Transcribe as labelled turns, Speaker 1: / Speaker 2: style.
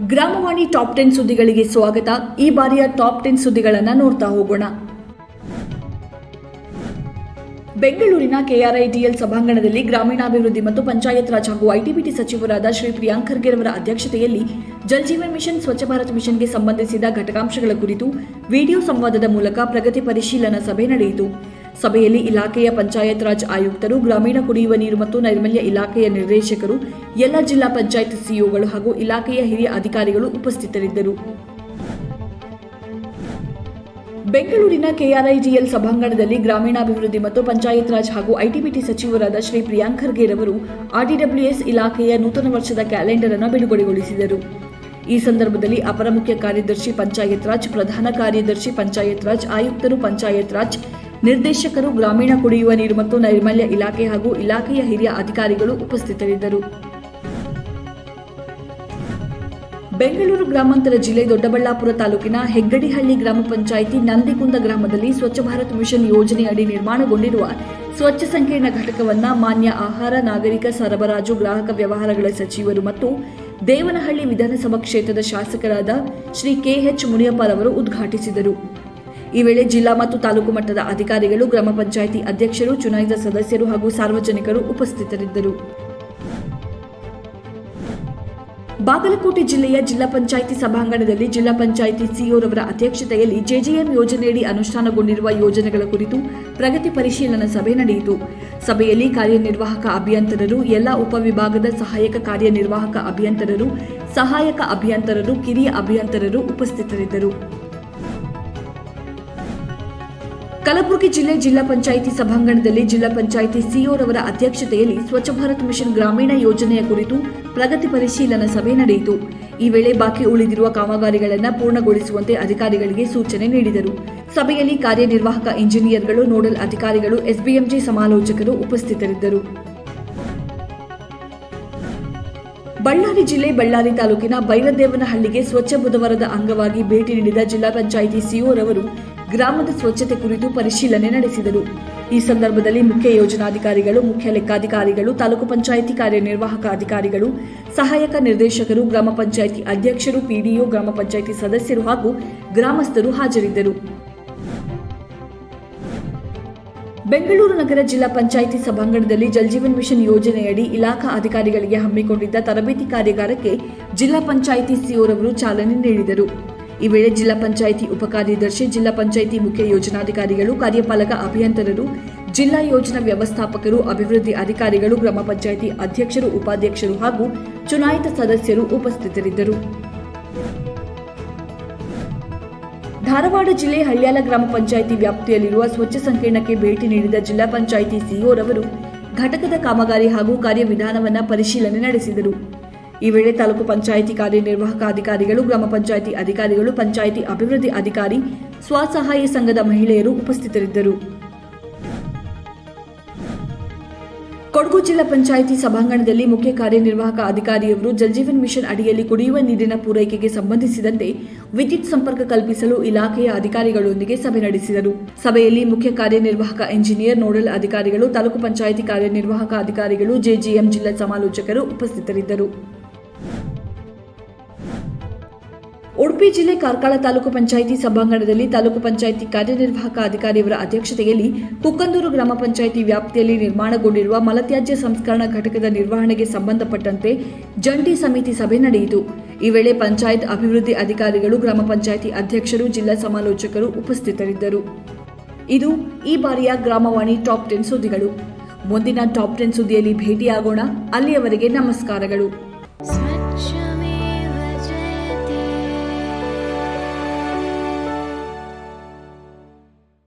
Speaker 1: ಗ್ರಾಮವಾಣಿ top ten ಸುದ್ದಿಗಳಿಗೆ ಸ್ವಾಗತ. ಈ ಬಾರಿಯ ಟಾಪ್ ಟೆನ್ ಸುದ್ದಿಗಳನ್ನು ನೋಡ್ತಾ ಹೋಗೋಣ. ಬೆಂಗಳೂರಿನ ಕೆಆರ್ಐಡಿಎಲ್ ಸಭಾಂಗಣದಲ್ಲಿ ಗ್ರಾಮೀಣಾಭಿವೃದ್ಧಿ ಮತ್ತು ಪಂಚಾಯತ್ ರಾಜ್ ಹಾಗೂ ಐಟಿಬಿಟಿ ಸಚಿವರಾದ ಶ್ರೀ ಪ್ರಿಯಾಂಕ್ ಖರ್ಗೆ ಅವರ ಅಧ್ಯಕ್ಷತೆಯಲ್ಲಿ ಜಲ್ ಜೀವನ್ ಮಿಷನ್, ಸ್ವಚ್ಛ ಭಾರತ್ ಮಿಷನ್ಗೆ ಸಂಬಂಧಿಸಿದ ಘಟಕಾಂಶಗಳ ಕುರಿತು ವಿಡಿಯೋ ಸಂವಾದದ ಮೂಲಕ ಪ್ರಗತಿ ಪರಿಶೀಲನಾ ಸಭೆ ನಡೆಯಿತು. ಸಭೆಯಲ್ಲಿ ಇಲಾಖೆಯ ಪಂಚಾಯತ್ ರಾಜ್ ಆಯುಕ್ತರು, ಗ್ರಾಮೀಣ ಕುಡಿಯುವ ನೀರು ಮತ್ತು ನೈರ್ಮಲ್ಯ ಇಲಾಖೆಯ ನಿರ್ದೇಶಕರು, ಎಲ್ಲ ಜಿಲ್ಲಾ ಪಂಚಾಯತ್ ಸಿಇಒಗಳು ಹಾಗೂ ಇಲಾಖೆಯ ಹಿರಿಯ ಅಧಿಕಾರಿಗಳು ಉಪಸ್ಥಿತರಿದ್ದರು. ಬೆಂಗಳೂರಿನ ಕೆಆರ್ಐಜಿಎಲ್ ಸಭಾಂಗಣದಲ್ಲಿ ಗ್ರಾಮೀಣಾಭಿವೃದ್ಧಿ ಮತ್ತು ಪಂಚಾಯತ್ ರಾಜ್ ಹಾಗೂ ಐಟಿಬಿಟಿ ಸಚಿವರಾದ ಶ್ರೀ ಪ್ರಿಯಾಂಕ್ ಖರ್ಗೆರವರು ಆರ್ಡಿಡಬ್ಲ್ಯೂಎಸ್ ಇಲಾಖೆಯ ನೂತನ ವರ್ಷದ ಕ್ಯಾಲೆಂಡರ್ ಅನ್ನು ಬಿಡುಗಡೆಗೊಳಿಸಿದರು. ಈ ಸಂದರ್ಭದಲ್ಲಿ ಅಪರ ಮುಖ್ಯ ಕಾರ್ಯದರ್ಶಿ ಪಂಚಾಯತ್ ರಾಜ್, ಪ್ರಧಾನ ಕಾರ್ಯದರ್ಶಿ ಪಂಚಾಯತ್ ರಾಜ್, ಆಯುಕ್ತರು ಪಂಚಾಯತ್ ರಾಜ್ ನಿರ್ದೇಶಕರು ಗ್ರಾಮೀಣ ಕುಡಿಯುವ ನೀರು ಮತ್ತು ನೈರ್ಮಲ್ಯ ಇಲಾಖೆ ಹಾಗೂ ಇಲಾಖೆಯ ಹಿರಿಯ ಅಧಿಕಾರಿಗಳು ಉಪಸ್ಥಿತರಿದ್ದರು. ಬೆಂಗಳೂರು ಗ್ರಾಮಾಂತರ ಜಿಲ್ಲೆ ದೊಡ್ಡಬಳ್ಳಾಪುರ ತಾಲೂಕಿನ ಹೆಗ್ಗಡಿಹಳ್ಳಿ ಗ್ರಾಮ ಪಂಚಾಯಿತಿ ನಂದಿಕುಂದ ಗ್ರಾಮದಲ್ಲಿ ಸ್ವಚ್ಛ ಭಾರತ್ ಮಿಷನ್ ಯೋಜನೆಯಡಿ ನಿರ್ಮಾಣಗೊಂಡಿರುವ ಸ್ವಚ್ಛ ಸಂಕೀರ್ಣ ಘಟಕವನ್ನು ಮಾನ್ಯ ಆಹಾರ, ನಾಗರಿಕ ಸರಬರಾಜು, ಗ್ರಾಹಕ ವ್ಯವಹಾರಗಳ ಸಚಿವರು ಮತ್ತು ದೇವನಹಳ್ಳಿ ವಿಧಾನಸಭಾ ಕ್ಷೇತ್ರದ ಶಾಸಕರಾದ ಶ್ರೀ ಕೆಎಚ್ ಮುನಿಯಪ್ಪರವರು ಉದ್ಘಾಟಿಸಿದರು. ಈ ವೇಳೆ ಜಿಲ್ಲಾ ಮತ್ತು ತಾಲೂಕು ಮಟ್ಟದ ಅಧಿಕಾರಿಗಳು, ಗ್ರಾಮ ಪಂಚಾಯಿತಿ ಅಧ್ಯಕ್ಷರು, ಚುನಾಯಿತ ಸದಸ್ಯರು ಹಾಗೂ ಸಾರ್ವಜನಿಕರು ಉಪಸ್ಥಿತರಿದ್ದರು. ಬಾಗಲಕೋಟೆ ಜಿಲ್ಲೆಯ ಜಿಲ್ಲಾ ಪಂಚಾಯಿತಿ ಸಭಾಂಗಣದಲ್ಲಿ ಜಿಲ್ಲಾ ಪಂಚಾಯಿತಿ ಸಿಇಒರವರ ಅಧ್ಯಕ್ಷತೆಯಲ್ಲಿ ಜೆಜೆಎಂ ಯೋಜನೆಯಡಿ ಅನುಷ್ಠಾನಗೊಂಡಿರುವ ಯೋಜನೆಗಳ ಕುರಿತು ಪ್ರಗತಿ ಪರಿಶೀಲನಾ ಸಭೆ ನಡೆಯಿತು. ಸಭೆಯಲ್ಲಿ ಕಾರ್ಯನಿರ್ವಾಹಕ ಅಭಿಯಂತರರು, ಎಲ್ಲ ಉಪವಿಭಾಗದ ಸಹಾಯಕ ಕಾರ್ಯನಿರ್ವಾಹಕ ಅಭಿಯಂತರರು, ಸಹಾಯಕ ಅಭಿಯಂತರರು, ಕಿರಿಯ ಅಭಿಯಂತರರು ಉಪಸ್ಥಿತರಿದ್ದರು. ಕಲಬುರಗಿ ಜಿಲ್ಲೆ ಜಿಲ್ಲಾ ಪಂಚಾಯಿತಿ ಸಭಾಂಗಣದಲ್ಲಿ ಜಿಲ್ಲಾ ಪಂಚಾಯಿತಿ ಸಿಇಒರವರ ಅಧ್ಯಕ್ಷತೆಯಲ್ಲಿ ಸ್ವಚ್ಛ ಭಾರತ್ ಮಿಷನ್ ಗ್ರಾಮೀಣ ಯೋಜನೆಯ ಕುರಿತು ಪ್ರಗತಿ ಪರಿಶೀಲನಾ ಸಭೆ ನಡೆಯಿತು. ಈ ವೇಳೆ ಬಾಕಿ ಉಳಿದಿರುವ ಕಾಮಗಾರಿಗಳನ್ನು ಪೂರ್ಣಗೊಳಿಸುವಂತೆ ಅಧಿಕಾರಿಗಳಿಗೆ ಸೂಚನೆ ನೀಡಿದರು. ಸಭೆಯಲ್ಲಿ ಕಾರ್ಯನಿರ್ವಾಹಕ ಇಂಜಿನಿಯರ್ಗಳು, ನೋಡಲ್ ಅಧಿಕಾರಿಗಳು, ಎಸ್ಬಿಎಂಜಿ ಸಮಾಲೋಚಕರು ಉಪಸ್ಥಿತರಿದ್ದರು. ಬಳ್ಳಾರಿ ಜಿಲ್ಲೆ ಬಳ್ಳಾರಿ ತಾಲೂಕಿನ ಬೈರದೇವನಹಳ್ಳಿಗೆ ಸ್ವಚ್ಛ ಬುಧವಾರದ ಅಂಗವಾಗಿ ಭೇಟಿ ನೀಡಿದ ಜಿಲ್ಲಾ ಪಂಚಾಯಿತಿ ಸಿಒರವರು ಗ್ರಾಮದ ಸ್ವಚ್ಛತೆ ಕುರಿತು ಪರಿಶೀಲನೆ ನಡೆಸಿದರು. ಈ ಸಂದರ್ಭದಲ್ಲಿ ಮುಖ್ಯ ಯೋಜನಾಧಿಕಾರಿಗಳು, ಮುಖ್ಯ ಲೆಕ್ಕಾಧಿಕಾರಿಗಳು, ತಾಲೂಕು ಪಂಚಾಯಿತಿ ಕಾರ್ಯನಿರ್ವಾಹಕ ಅಧಿಕಾರಿಗಳು, ಸಹಾಯಕ ನಿರ್ದೇಶಕರು, ಗ್ರಾಮ ಪಂಚಾಯಿತಿ ಅಧ್ಯಕ್ಷರು, ಪಿಡಿಒ, ಗ್ರಾಮ ಪಂಚಾಯಿತಿ ಸದಸ್ಯರು ಹಾಗೂ ಗ್ರಾಮಸ್ಥರು ಹಾಜರಿದ್ದರು. ಬೆಂಗಳೂರು ನಗರ ಜಿಲ್ಲಾ ಪಂಚಾಯಿತಿ ಸಭಾಂಗಣದಲ್ಲಿ ಜಲ್ಜೀವನ್ ಮಿಷನ್ ಯೋಜನೆಯಡಿ ಇಲಾಖಾ ಅಧಿಕಾರಿಗಳಿಗೆ ಹಮ್ಮಿಕೊಂಡಿದ್ದ ತರಬೇತಿ ಕಾರ್ಯಾಗಾರಕ್ಕೆ ಜಿಲ್ಲಾ ಪಂಚಾಯಿತಿ ಸಿಒರವರು ಚಾಲನೆ ನೀಡಿದರು. ಈ ವೇಳೆ ಜಿಲ್ಲಾ ಪಂಚಾಯಿತಿ ಉಪಕಾರ್ಯದರ್ಶಿ, ಜಿಲ್ಲಾ ಪಂಚಾಯಿತಿ ಮುಖ್ಯ ಯೋಜನಾಧಿಕಾರಿಗಳು, ಕಾರ್ಯಪಾಲಕ ಅಭಿಯಂತರರು, ಜಿಲ್ಲಾ ಯೋಜನಾ ವ್ಯವಸ್ಥಾಪಕರು, ಅಭಿವೃದ್ಧಿ ಅಧಿಕಾರಿಗಳು, ಗ್ರಾಮ ಪಂಚಾಯಿತಿ ಅಧ್ಯಕ್ಷರು, ಉಪಾಧ್ಯಕ್ಷರು ಹಾಗೂ ಚುನಾಯಿತ ಸದಸ್ಯರು ಉಪಸ್ಥಿತರಿದ್ದರು. ಧಾರವಾಡ ಜಿಲ್ಲೆ ಹಳ್ಯಾಲ ಗ್ರಾಮ ಪಂಚಾಯಿತಿ ವ್ಯಾಪ್ತಿಯಲ್ಲಿರುವ ಸ್ವಚ್ಛ ಸಂಕೀರ್ಣಕ್ಕೆ ಭೇಟಿ ನೀಡಿದ ಜಿಲ್ಲಾ ಪಂಚಾಯಿತಿ ಸಿಇಒರವರು ಘಟಕದ ಕಾಮಗಾರಿ ಹಾಗೂ ಕಾರ್ಯವಿಧಾನವನ್ನು ಪರಿಶೀಲನೆ ನಡೆಸಿದರು. ಈ ವೇಳೆ ತಾಲೂಕು ಪಂಚಾಯಿತಿ ಕಾರ್ಯನಿರ್ವಾಹಕ ಅಧಿಕಾರಿಗಳು, ಗ್ರಾಮ ಪಂಚಾಯಿತಿ ಅಧಿಕಾರಿಗಳು, ಪಂಚಾಯಿತಿ ಅಭಿವೃದ್ಧಿ ಅಧಿಕಾರಿ, ಸ್ವಸಹಾಯ ಸಂಘದ ಮಹಿಳೆಯರು ಉಪಸ್ಥಿತರಿದ್ದರು. ಕೊಡಗು ಜಿಲ್ಲಾ ಪಂಚಾಯಿತಿ ಸಭಾಂಗಣದಲ್ಲಿ ಮುಖ್ಯ ಕಾರ್ಯನಿರ್ವಾಹಕ ಅಧಿಕಾರಿಯವರು ಜಲಜೀವನ್ ಮಿಷನ್ ಅಡಿಯಲ್ಲಿ ಕುಡಿಯುವ ನೀರಿನ ಪೂರೈಕೆಗೆ ಸಂಬಂಧಿಸಿದಂತೆ ವಿದ್ಯುತ್ ಸಂಪರ್ಕ ಕಲ್ಪಿಸಲು ಇಲಾಖೆಯ ಅಧಿಕಾರಿಗಳೊಂದಿಗೆ ಸಭೆ ನಡೆಸಿದರು. ಸಭೆಯಲ್ಲಿ ಮುಖ್ಯ ಕಾರ್ಯನಿರ್ವಾಹಕ ಇಂಜಿನಿಯರ್ ನೋಡಲ್ ಅಧಿಕಾರಿಗಳು, ತಾಲೂಕು ಪಂಚಾಯಿತಿ ಕಾರ್ಯನಿರ್ವಾಹಕ ಅಧಿಕಾರಿಗಳು, ಜೆಜಿಎಂ ಜಿಲ್ಲಾ ಸಮಾಲೋಚಕರು ಉಪಸ್ಥಿತರಿದ್ದರು. ಉಡುಪಿ ಜಿಲ್ಲೆ ಕಾರ್ಕಳ ತಾಲೂಕು ಪಂಚಾಯಿತಿ ಸಭಾಂಗಣದಲ್ಲಿ ತಾಲೂಕು ಪಂಚಾಯಿತಿ ಕಾರ್ಯನಿರ್ವಾಹಕ ಅಧಿಕಾರಿಯವರ ಅಧ್ಯಕ್ಷತೆಯಲ್ಲಿ ಕುಕ್ಕಂದೂರು ಗ್ರಾಮ ಪಂಚಾಯಿತಿ ವ್ಯಾಪ್ತಿಯಲ್ಲಿ ನಿರ್ಮಾಣಗೊಂಡಿರುವ ಮಲತ್ಯಾಜ್ಯ ಸಂಸ್ಕರಣಾ ಘಟಕದ ನಿರ್ವಹಣೆಗೆ ಸಂಬಂಧಪಟ್ಟಂತೆ ಜಂಟಿ ಸಮಿತಿ ಸಭೆ ನಡೆಯಿತು. ಈ ವೇಳೆ ಪಂಚಾಯತ್ ಅಭಿವೃದ್ಧಿ ಅಧಿಕಾರಿಗಳು, ಗ್ರಾಮ ಪಂಚಾಯಿತಿ ಅಧ್ಯಕ್ಷರು, ಜಿಲ್ಲಾ ಸಮಾಲೋಚಕರು ಉಪಸ್ಥಿತರಿದ್ದರು. ಇದು ಈ ಬಾರಿಯ ಗ್ರಾಮವಾಣಿ ಟಾಪ್ ಟೆನ್ ಸುದ್ದಿಗಳು. ಮುಂದಿನ ಟಾಪ್ ಟೆನ್ ಸುದ್ದಿಯಲ್ಲಿ ಭೇಟಿಯಾಗೋಣ. ಅಲ್ಲಿಯವರೆಗೆ ನಮಸ್ಕಾರಗಳು.